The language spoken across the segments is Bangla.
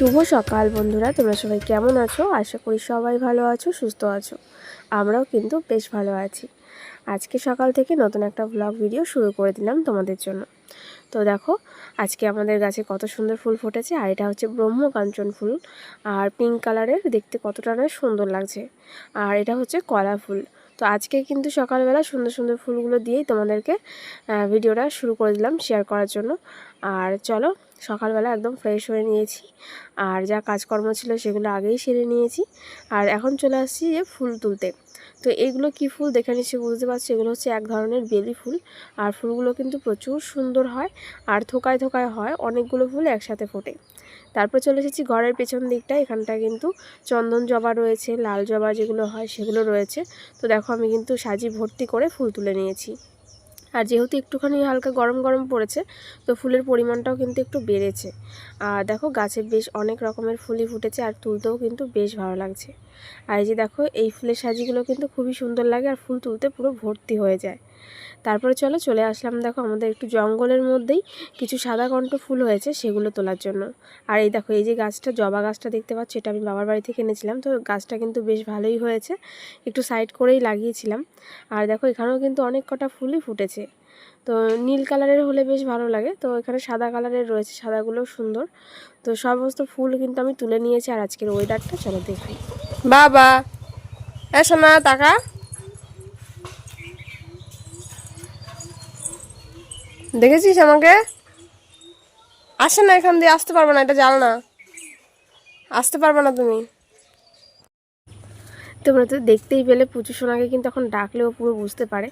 শুভ সকাল বন্ধুরা, তোমরা সবাই কেমন আছো? আশা করি সবাই ভালো আছো, সুস্থ আছো। আমরাও কিন্তু বেশ ভালো আছি। আজকে সকাল থেকে নতুন একটা ব্লগ ভিডিও শুরু করে দিলাম তোমাদের জন্য। তো দেখো, আজকে আমাদের গাছে কত সুন্দর ফুল ফুটেছে, আর এটা হচ্ছে ব্রহ্মকাঞ্চন ফুল। আর পিঙ্ক কালারের দেখতে কতটা না সুন্দর লাগছে। আর এটা হচ্ছে কলা ফুল। তো আজকে কিন্তু সকালবেলা সুন্দর সুন্দর ফুলগুলো দিয়েই তোমাদেরকে ভিডিওটা শুরু করে দিলাম শেয়ার করার জন্য। আর চলো সকালবেলা একদম ফ্রেশ হয়ে নিয়েছি। আর যা কাজকর্ম ছিল সেগুলো আগেই সেরে নিয়েছি। আর এখন চলে আসছি যে ফুল তুলতে। তো এইগুলো কি ফুল দেখে নিশ্চয়ই বুঝতে পারছি? এগুলো হচ্ছে এক ধরনের বেলি ফুল। আর ফুলগুলো কিন্তু প্রচুর সুন্দর হয় আর থোকায় থোকায় হয়। অনেকগুলো ফুল একসাথে ফোটে। তারপর চলে এসেছি ঘরের পেছন দিকটা এখানটা কিন্তু চন্দন জবা রয়েছে, লাল জবা যেগুলো হয় সেগুলো রয়েছে। তো দেখো আমি কিন্তু সাজি ভর্তি করে ফুল তুলে নিয়েছি। আর যেহেতু একটুখানি হালকা গরম গরম পড়েছে, তো ফুলের পরিমাণটাও কিন্তু একটু বেড়েছে। আর দেখো গাছে বেশ অনেক রকমের ফুলই ফুটেছে আর তুলতেও কিন্তু বেশ ভালো লাগছে। আর এই যে দেখো, এই ফুলের সাজিগুলো কিন্তু খুবই সুন্দর লাগে আর ফুল তুলতে পুরো ভর্তি হয়ে যায়। তারপরে চলো চলে আসলাম। দেখো আমাদের একটু জঙ্গলের মধ্যেই কিছু সাদা কণ্ঠ ফুল হয়েছে সেগুলো তোলার জন্য। আর এই দেখো, এই যে গাছটা, জবা গাছটা দেখতে পাচ্ছ, এটা আমি বাবার বাড়ি থেকে এনেছিলাম। তো গাছটা কিন্তু বেশ ভালোই হয়েছে। একটু সাইড করেই লাগিয়েছিলাম। আর দেখো, এখানেও কিন্তু অনেক কটা ফুলই ফুটেছে। তো নীল কালারের হলে বেশ ভালো লাগে। তো এখানে সাদা কালারের রয়েছে সাদাগুলো সুন্দর। তো সমস্ত ফুল কিন্তু আমি তুলে নিয়েছি। আর আজকের ওয়েদারটা চলো দেখি। বাবা, এসো না, টাকা। দেখেছিস আমাকে? আসে না এখান দিয়ে, আসতে পারবে না, এটা জাল না। আসতে পারবে না তুমি। তোমরা তো দেখতেই পেলে পুচু সোনাকে কিন্তু এখন ডাকলেও পুরো বুঝতে পারে।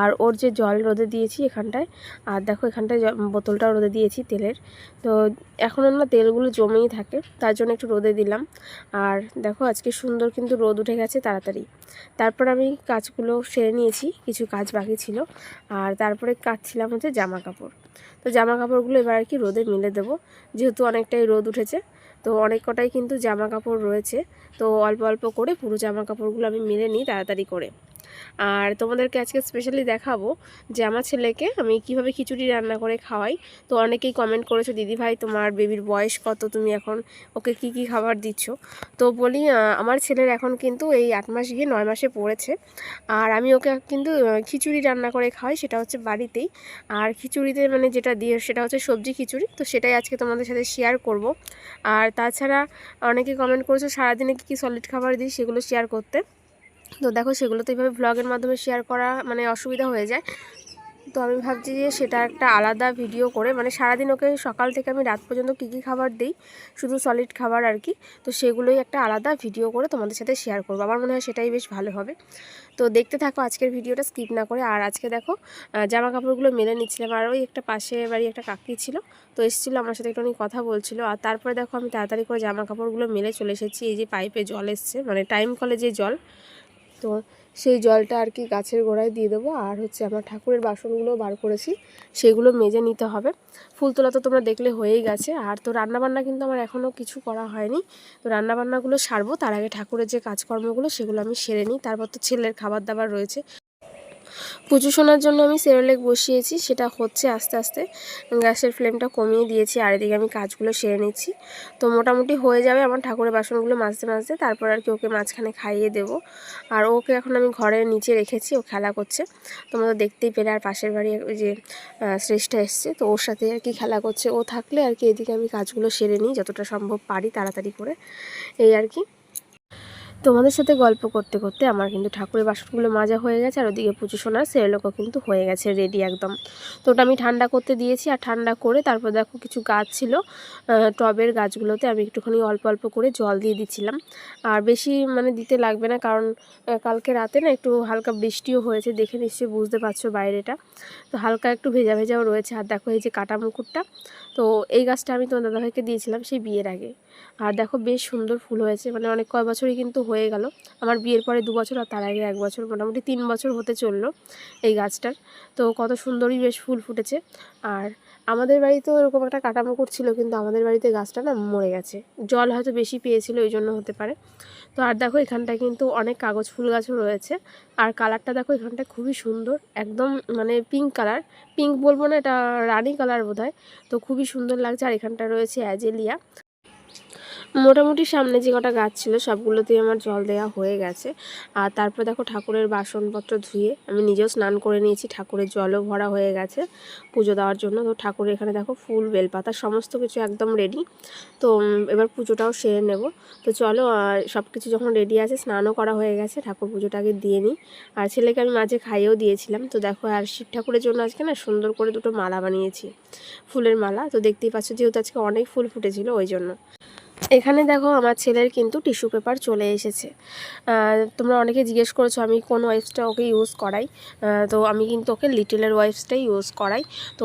আর ওর যে জল রোদে দিয়েছি এখানটায়, আর দেখো এখানটায় বোতলটাও রোদে দিয়েছি তেলের। তো এখন না তেলগুলো জমেই থাকে, তার জন্য একটু রোদে দিলাম। আর দেখো আজকে সুন্দর কিন্তু রোদ উঠে গেছে তাড়াতাড়ি। তারপর আমি কাজগুলো সেরে নিয়েছি, কিছু কাজ বাকি ছিল। আর তারপরে কাটছিলাম হচ্ছে জামা কাপড়। তো জামা কাপড়গুলো এবার আর কি রোদে মিলে দেবো, যেহেতু অনেকটাই রোদ উঠেছে। তো অনেক কটাই কিন্তু জামা কাপড় রয়েছে। তো অল্প অল্প করে পুরো জামা কাপড়গুলো আমি মেলে নিই তাড়াতাড়ি করে। আর তোমাদেরকে আজকে স্পেশালি দেখাবো যে আমার ছেলেকে আমি কীভাবে খিচুড়ি রান্না করে খাওয়াই। তো অনেকেই কমেন্ট করেছ, দিদি ভাই, তোমার বেবির বয়স কত? তুমি এখন ওকে কি কি খাবার দিচ্ছ? তো বলি আমার ছেলের এখন কিন্তু এই আট মাস গিয়ে নয় মাসে পড়েছে। আর আমি ওকে কিন্তু খিচুড়ি রান্না করে খাওয়াই, সেটা হচ্ছে বাড়িতেই। আর খিচুড়িতে মানে যেটা দিয়ে, সেটা হচ্ছে সবজি খিচুড়ি। তো সেটাই আজকে তোমাদের সাথে শেয়ার করব। আর তাছাড়া অনেকে কমেন্ট করেছ, সারাদিনে কী কী সলিড খাবার দিই? সেগুলো শেয়ার করতে। তো দেখো সেগুলো তো এইভাবে ব্লগের মাধ্যমে শেয়ার করা মানে অসুবিধা হয়ে যায়। তো আমি ভাবছি যে সেটা একটা আলাদা ভিডিও করে মানে সারাদিন ওকে সকাল থেকে আমি রাত পর্যন্ত কী কী খাবার দিই, শুধু সলিড খাবার আর কি, তো সেগুলোই একটা আলাদা ভিডিও করে তোমাদের সাথে শেয়ার করব। আমার মনে হয় সেটাই বেশ ভালো হবে। তো দেখতে থাকো আজকের ভিডিওটা স্কিপ না করে। আর আজকে দেখো জামা কাপড়গুলো মেলে নিচ্ছিলাম। আর ওই একটা পাশে বাড়ি একটা কাকি ছিল, তো এসেছিল, আমার সাথে একটুখানি কথা বলছিল। আর তারপরে দেখো আমি তাড়াতাড়ি করে জামা কাপড়গুলো মেলে চলে এসেছি। এই যে পাইপে জল এসছে মানে টাইম কলে যে জল তো সেই জলটা আর কি গাছের গোড়ায় দিয়ে দেবো। আর হচ্ছে আমার ঠাকুরের বাসনগুলো বার করেছি, সেগুলো মেজে নিতে হবে। ফুল তোলা তো তোমরা দেখলে হয়েই গেছে। আর তো রান্নাবান্না কিন্তু আমার এখনও কিছু করা হয়নি। তো রান্নাবান্নাগুলো সারবো, তার আগে ঠাকুরের যে কাজকর্মগুলো, সেগুলো আমি সেরে নিই। তারপর তো ছেলের খাবার দাবার রয়েছে। পুজো শোনার জন্য আমি সেরোলেক বসিয়েছি, সেটা হচ্ছে আস্তে আস্তে গ্যাসের ফ্লেমটা কমিয়ে দিয়েছি, আর এদিকে আমি কাজগুলো সেরে নিচ্ছি। তো মোটামুটি হয়ে যাবে আমার ঠাকুরের বাসনগুলো মাজতে মাজতে, তারপর আর কি ওকে মাঝখানে খাইয়ে দেবো। আর ওকে এখন আমি ঘরের নিচে রেখেছি, ও খেলা করছে। তোমরা দেখতেই পেলে, আর পাশের বাড়ি ওই যে শ্রেষ্ঠা এসছে, তো ওর সাথে আর কি খেলা করছে। ও থাকলে আর কি এদিকে আমি কাজগুলো সেরে নিই, যতটা সম্ভব পারি তাড়াতাড়ি করে। এই আর কি। তোমাদের সাথে গল্প করতে করতে আমার কিন্তু ঠাকুরের বাসনগুলো মাজা হয়ে গেছে, আর ওদিকে পুজো সোনার সেরেলোকও কিন্তু হয়ে গেছে রেডি একদম। তো ওটা আমি ঠান্ডা করতে দিয়েছি, আর ঠান্ডা করে তারপর দেখো কিছু গাছ ছিল টবের গাছগুলোতে আমি একটুখানি অল্প অল্প করে জল দিয়ে দিচ্ছিলাম। আর বেশি মানে দিতে লাগবে না, কারণ কালকে রাতে না একটু হালকা বৃষ্টিও হয়েছে, দেখে নিশ্চয়ই বুঝতে পারছ বাইরেটা। তো হালকা একটু ভেজা ভেজাও রয়েছে, আর দেখো এই যে কাটা মুকুটটা তো এই গাছটা আমি তোমার দাদাভাইকে দিয়েছিলাম সেই বিয়ের আগে। আর দেখো বেশ সুন্দর ফুল হয়েছে মানে অনেক কয় বছরই কিন্তু হয়ে গেল। আমার বিয়ের পরে দু বছর আর তার আগে এক বছর, মোটামুটি তিন বছর হতে চলল এই গাছটার। তো কত সুন্দরই বেশ ফুল ফুটেছে। আর আমাদের বাড়িতেও এরকম একটা কাটামুকুট ছিল, কিন্তু আমাদের বাড়িতে গাছটা না মরে গেছে। জল হয়তো বেশি পেয়েছিল, ওই জন্য হতে পারে। তো আর দেখো এখানটায় কিন্তু অনেক কাগজ ফুল গাছও রয়েছে। আর কালারটা দেখো এখানটায় খুবই সুন্দর, একদম মানে পিঙ্ক কালার পিঙ্ক বলব না, এটা রানি কালার বোধ তো খুবই সুন্দর লাগছে। আর এখানটা রয়েছে অ্যাজেলিয়া মোটামুটি সামনে যে কটা গাছ ছিল, সবগুলোতেই আমার জল দেওয়া হয়ে গেছে। আর তারপর দেখো ঠাকুরের বাসনপত্র ধুয়ে আমি নিজেও স্নান করে নিয়েছি, ঠাকুরের জলও ভরা হয়ে গেছে পুজো দেওয়ার জন্য। তো ঠাকুরের এখানে দেখো ফুল, বেলপাতা, সমস্ত কিছু একদম রেডি তো এবার পুজোটাও সেরে নেব। তো চলো সব কিছু যখন রেডি আছে, স্নানও করা হয়ে গেছে, ঠাকুর পুজোটাকে দিয়ে নিই। আর ছেলেকে আমি মাঝে খাইয়েও দিয়েছিলাম। তো দেখো, আর শিব ঠাকুরের জন্য আজকে না সুন্দর করে দুটো মালা বানিয়েছি, ফুলের মালা। তো দেখতেই পাচ্ছ, যেহেতু আজকে অনেক ফুল ফুটেছিল, ওই জন্য। এখানে দেখো আমার ছেলের কিন্তু টিস্যু পেপার চলে এসেছে। তোমরা অনেকে জিজ্ঞেস করেছ আমি কোন ওয়াইপসটা ওকে ইউজ করাই। তো আমি কিন্তু ওকে লিটিলের ওয়াইপসটাই ইউজ করাই। তো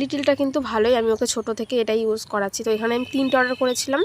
লিটিলটা কিন্তু ভালোই আমি ওকে ছোট থেকে এটাই ইউজ করাচ্ছি। তো এখানে আমি তিনটা অর্ডার করেছিলাম।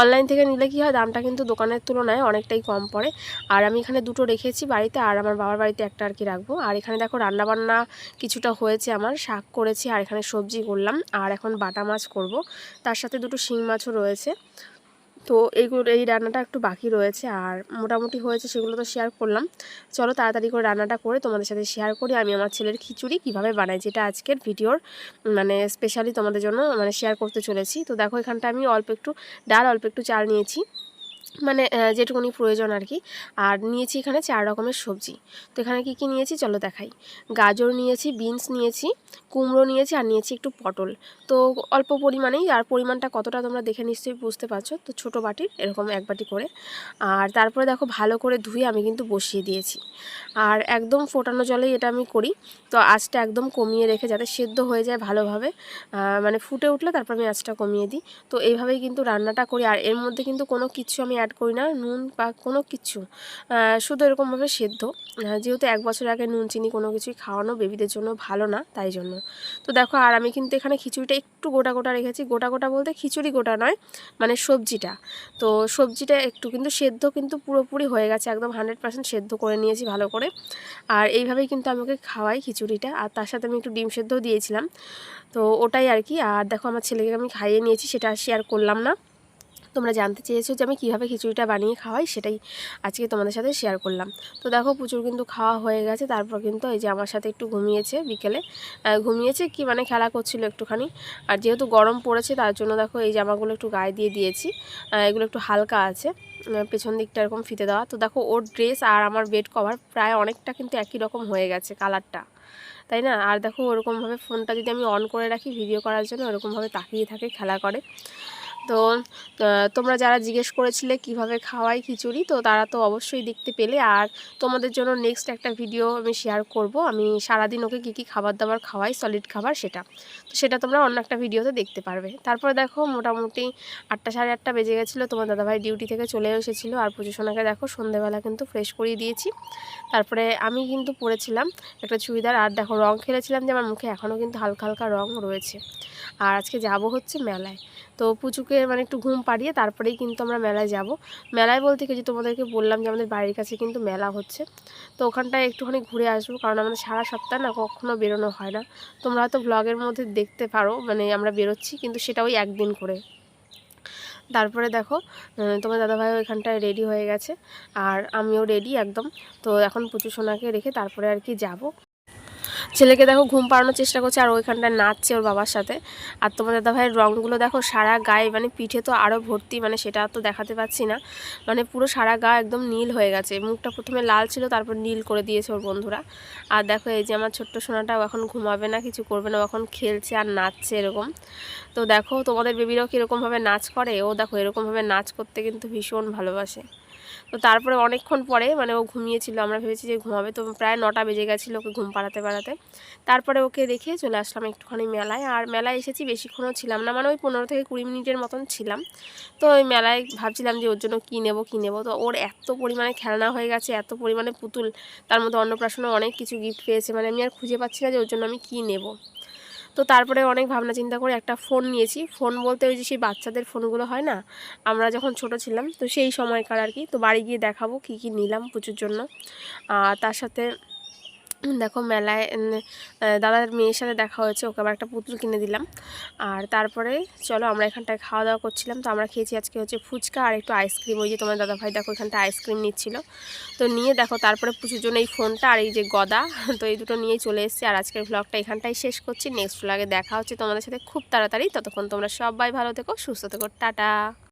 অনলাইন থেকে নিলে কী হয় দামটা কিন্তু দোকানের তুলনায় অনেকটাই কম পড়ে। আর আমি এখানে দুটো রেখেছি বাড়িতে আর আমার বাবার বাড়িতে একটা আর কি রাখব। আর এখানে দেখো রান্নাবান্না কিছুটা হয়েছে আমার, শাক করেছি আর এখানে সবজি করলাম। আর এখন বাটা মাছ করব। তার সাথে দুটো শিং মাছও রয়েছে। তো এইগুলো এই রান্নাটা একটু বাকি রয়েছে আর মোটামুটি হয়েছে সেগুলো তো শেয়ার করলাম। চলো তাড়াতাড়ি করে রান্নাটা করে তোমাদের সাথে শেয়ার করি আমি আমার ছেলের খিচুড়ি কীভাবে বানাই, যেটা আজকের ভিডিওর মানে স্পেশালি তোমাদের জন্য মানে শেয়ার করতে চলেছি। তো দেখো এখানটা আমি অল্প একটু, ডাল অল্প একটু চাল নিয়েছি। মানে যেটুকুনি প্রয়োজন আর কি। আর নিয়েছি এখানে চার রকমের সবজি। তো এখানে কি কি নিয়েছি চলো দেখাই। গাজর নিয়েছি, বিনস নিয়েছি, কুমড়ো নিয়েছি আর নিয়েছি একটু পটল। তো অল্প পরিমাণেই, আর পরিমাণটা কতটা তোমরা দেখে নিশ্চয়ই বুঝতে পারছ। তো ছোটো বাটির এরকম এক বাটি করে। আর তারপরে দেখো ভালো করে ধুয়ে আমি কিন্তু বসিয়ে দিয়েছি। আর একদম ফোটানো জলেই এটা আমি করি। তো আঁচটা একদম কমিয়ে রেখে যাতে সেদ্ধ হয়ে যায় ভালোভাবে মানে ফুটে উঠলে তারপর আমি আঁচটা কমিয়ে দিই। তো এইভাবেই কিন্তু রান্নাটা করি। আর এর মধ্যে কিন্তু কোনো কিছু আমি অ্যাড করি না, নুন বা কোনো কিছু। শুধু এরকমভাবে সেদ্ধ। যেহেতু এক বছর আগে নুন, চিনি কোনো কিছুই খাওয়ানো বেবিদের জন্য ভালো না, তাই জন্য। তো দেখো, আর আমি কিন্তু এখানে খিচুড়িটা একটু গোটা গোটা রেখেছি। গোটা গোটা বলতে খিচুড়ি গোটা নয় মানে সবজিটা। তো সবজিটা একটু কিন্তু সেদ্ধ কিন্তু পুরোপুরি হয়ে গেছে, একদম হান্ড্রেড পার্সেন্ট সেদ্ধ করে নিয়েছি ভালো করে। আর এইভাবেই কিন্তু আমি ওকে খাওয়াই খিচুড়িটা, আর তার সাথে আমি একটু ডিম সেদ্ধও দিয়েছিলাম। তো ওটাই আর কি, আর দেখো আমার ছেলেকে আমি খাইয়ে নিয়েছি, সেটা শেয়ার করলাম না। তোমরা জানতে চেয়েছো যে আমি কীভাবে খিচুড়িটা বানিয়ে খাওয়াই, সেটাই আজকে তোমাদের সাথে শেয়ার করলাম। তো দেখো প্রচুর কিন্তু খাওয়া হয়ে গেছে, তারপর কিন্তু এই যে আমার সাথে একটু ঘুমিয়েছে বিকেলে। ঘুমিয়েছে কি মানে খেলা করছিল একটুখানি। আর যেহেতু গরম পড়েছে, তার জন্য দেখো এই জামাগুলো একটু গায়ে দিয়ে দিয়েছি। এগুলো একটু হালকা আছে। পেছন দিকটা এরকম ফিতে দেওয়া। তো দেখো, ওর ড্রেস আর আমার বেড কভার প্রায় অনেকটা কিন্তু একই রকম হয়ে গেছে কালারটা তাই না? আর দেখো, ওরকমভাবে ফোনটা যদি আমি অন করে রাখি ভিডিও করার জন্য ওরকমভাবে তাকিয়ে থাকে, খেলা করে। তো তোমরা যারা জিজ্ঞেস করেছিলে কীভাবে খাওয়াই খিচুড়ি, তো তারা তো অবশ্যই দেখতে পেলে। আর তোমাদের জন্য নেক্সট একটা ভিডিও আমি শেয়ার করব। আমি সারাদিন ওকে কী কী খাবার দাবার খাওয়াই সলিড খাবার সেটা। তো সেটা তোমরা অন্য একটা ভিডিওতে দেখতে পারবে। তারপরে দেখো, মোটামুটি আটটা সাড়ে আটটা বেজে গেছিল। তোমার দাদাভাই ডিউটি থেকে চলে এসেছিল। আর পুজো সোনাকে দেখো, সন্ধেবেলা কিন্তু ফ্রেশ করিয়ে দিয়েছি। তারপরে আমি কিন্তু পরেছিলাম একটা চুড়িদার। আর দেখো, রং খেলেছিলাম যে আমার মুখে এখনও কিন্তু হালকা হালকা রং রয়েছে। আর আজকে যাব হচ্ছে মেলায়। তো পুচুকে মানে একটু ঘুম পাড়িয়ে তারপরেই কিন্তু আমরা মেলায় যাব। মেলায় বলতে কি যে তোমাদেরকে বললাম যে আমাদের বাড়ির কাছে কিন্তু মেলা হচ্ছে। তো ওখানটায় একটুখানি ঘুরে আসব, কারণ আমাদের সারা সপ্তাহ না কখনো বেরোনো হয় না। তোমরা হয়তো ব্লগের মধ্যে দেখতে পারো মানে আমরা বেরোচ্ছি, কিন্তু সেটা ওই একদিন করে। তারপরে দেখো তোমার দাদাভাই ওইখানটায় রেডি হয়ে গেছে, আর আমিও রেডি একদম। তো এখন পুচু সোনাকে রেখে তারপরে আর কি যাব। ছেলেকে দেখো ঘুম পাড়ানোর চেষ্টা করছে, আর ওইখানটায় নাচছে ওর বাবার সাথে। আর তোমার দাদাভাইয়ের রঙগুলো দেখো সারা গায়ে মানে পিঠে তো আরও ভর্তি মানে সেটা তো দেখাতে পাচ্ছি না। মানে পুরো সারা গা একদম নীল হয়ে গেছে। মুখটা প্রথমে লাল ছিল, তারপর নীল করে দিয়েছে ওর বন্ধুরা। আর দেখো এই যে আমার ছোট্ট সোনাটাও এখন ঘুমাবে না, কিছু করবে না এখন খেলছে আর নাচছে এরকম। তো দেখো তোমাদের বেবিরাও কীরকমভাবে নাচ করে? ও দেখো এরকমভাবে নাচ করতে কিন্তু ভীষণ ভালোবাসে। তো তারপরে অনেকক্ষণ পরে মানে ও ঘুমিয়েছিল, আমরা ভেবেছি যে ঘুমাবে তো প্রায় নটা বেজে গেছিল ওকে ঘুম পাড়াতে পাড়াতে। তারপরে ওকে রেখে চলে আসলাম একটুখানি মেলায়, আর মেলায় এসেছি বেশিক্ষণও ছিলাম না মানে ওই পনেরো থেকে কুড়ি মিনিটের মতন ছিলাম। তো ওই মেলায় ভাবছিলাম যে ওর জন্য কী নেব কী নেব, তো ওর এত পরিমাণে খেলনা হয়ে গেছে, এত পরিমাণে পুতুল, তার মধ্যে অন্নপ্রাশনে অনেক কিছু গিফট পেয়েছে মানে আমি আর খুঁজে পাচ্ছি না যে ওর জন্য আমি কী নেব। তো তারপরে অনেক ভাবনা চিন্তা করে একটা ফোন নিয়েছি। ফোন বলতে ওই যে সেই বাচ্চাদের ফোনগুলো হয় না? আমরা যখন ছোট ছিলাম, তো সেই সময়কার আর কি। তো বাড়ি গিয়ে দেখাবো কি কি নিলাম পুজোর জন্য। তার সাথে দেখো মেলায় দাদার মেয়ের সাথে দেখা হয়েছে, ওকে আবার একটা পুতুল কিনে দিলাম। আর তারপরে চলো আমরা এখানটায় খাওয়া দাওয়া করছিলাম। তো আমরা খেয়েছি আজকে হচ্ছে ফুচকা আর একটু আইসক্রিম। ওই যে তোমার দাদাভাই দেখো এখানটা আইসক্রিম নিচ্ছিল। তো নিয়ে দেখো তারপরে পুজোর জন্য এই ফোনটা আর এই যে গদা, তো এই দুটো নিয়েই চলে এসেছি। আর আজকের ব্লগটা এখানটাই শেষ করছি। নেক্সট ব্লগে দেখা হচ্ছে তোমাদের সাথে খুব তাড়াতাড়ি। ততক্ষণ তোমরা সবাই ভালো থেকো, সুস্থ থেকো। টাটা।